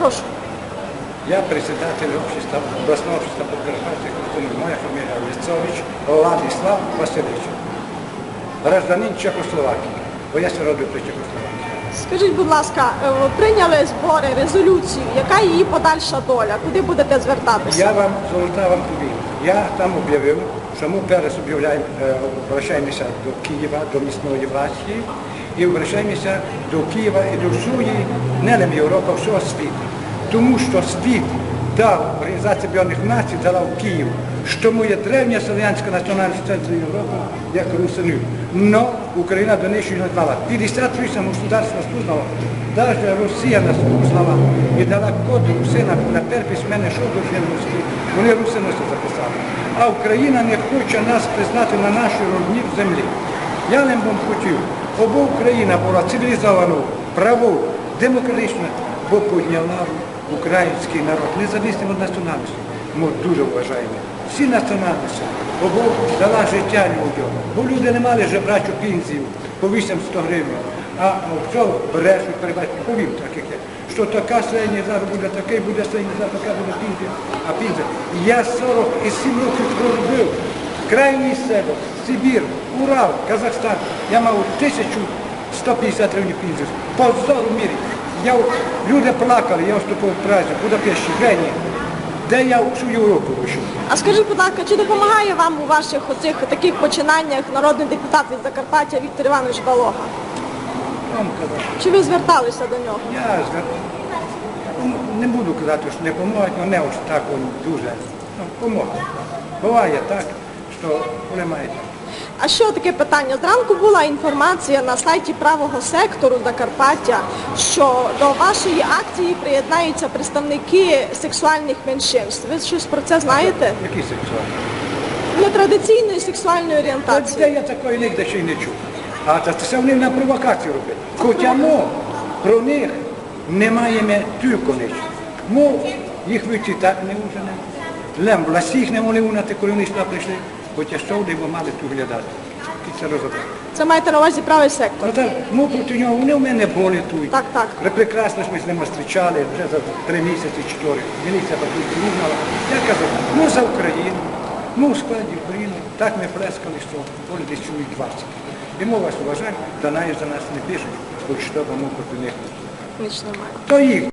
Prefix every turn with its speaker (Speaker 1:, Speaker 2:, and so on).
Speaker 1: Прошу.
Speaker 2: Я председатель общества, областного общества Подкарпатья, моя фамилия Лисцович Владислав Васильевич. Гражданин Чехословакії, бо я се при Чехословакії.
Speaker 1: Скажіть, будь ласка, е, прийняли збори, резолюцію. Яка її подальша доля? Куди будете звертатися?
Speaker 2: Я вам золота вам повім. Я там об'явив, що ми об'являємо, е, обращаємося до Києва, до місної власті і обращаємося до Києва і до всієї, не лише Європи, всього світу. Тому що світ дав Організація Об'єднаних Націй, дала в Київ, що ми є древня Слов'янська національна центр Європи, як Русинів. Но Україна до неї ще не знала. 58 государств нас узнало. Даже Росія нас узнала і дала код Русина на перший письменний шов до Русський. Вони русиності записали. А Україна не хоче нас признати на нашій родній землі. Я не б хотів, аби Україна була цивілізованою, правою, демократичною, бо підняла український народ, незалежно від національності. Ми дуже вважаємо. Всі національності, бо дала життя людям, бо люди не мали жебрачу пенсію по 800 гривень. А все брешуть, перебачать, повім так, як є. Що така середня зараз буде, такий буде середня, зараз така буде пенсія, а пенсія. Я 47 років проробив. Крайній себе, Сибір, Урал, Казахстан. Я мав 1150 гривень пенсію. Позор у мірі. Я, люди плакали, я вступив в Празі, в Будапешті, Вені. Де я всю Європу вийшов.
Speaker 1: А скажіть, будь ласка, чи допомагає вам у ваших оцих таких починаннях народний депутат від Закарпаття Віктор Іванович Балога?
Speaker 2: Вам.
Speaker 1: Чи ви зверталися до нього?
Speaker 2: Я звер- ну, не буду казати, що не допомагають, але не ось так він дуже. Ну, поможе. Буває так, що вони мають.
Speaker 1: А що таке питання? Зранку була інформація на сайті правого сектору Закарпаття, що до вашої акції приєднаються представники сексуальних меншинств. Ви щось про це знаєте?
Speaker 2: Які сексуальні?
Speaker 1: Нетрадиційної сексуальної
Speaker 2: Та
Speaker 1: орієнтації.
Speaker 2: де я такої ніде ще й не чув. А це вони на провокацію роблять. Хоча ми про них не маємо тільки нічого. Ми їх вичитати не можемо. Лем власіх не могли унати, коли вони сюди прийшли. Хоча що вони мали тут глядати. І це розібрати.
Speaker 1: Це маєте на увазі правий сектор.
Speaker 2: Ну так, ми проти нього, вони в мене були тут.
Speaker 1: Так, так.
Speaker 2: Ми прекрасно ж ми з ними зустрічали вже за три місяці, чотири. Міліція тут приїхала. Я казав, ми за Україну, ми у складі України. Так ми плескали, що вони десь чують 20. І ми вас вважаємо, до нас за нас не пишуть, хоч що ми проти них.
Speaker 1: Ніч немає.
Speaker 2: То їх.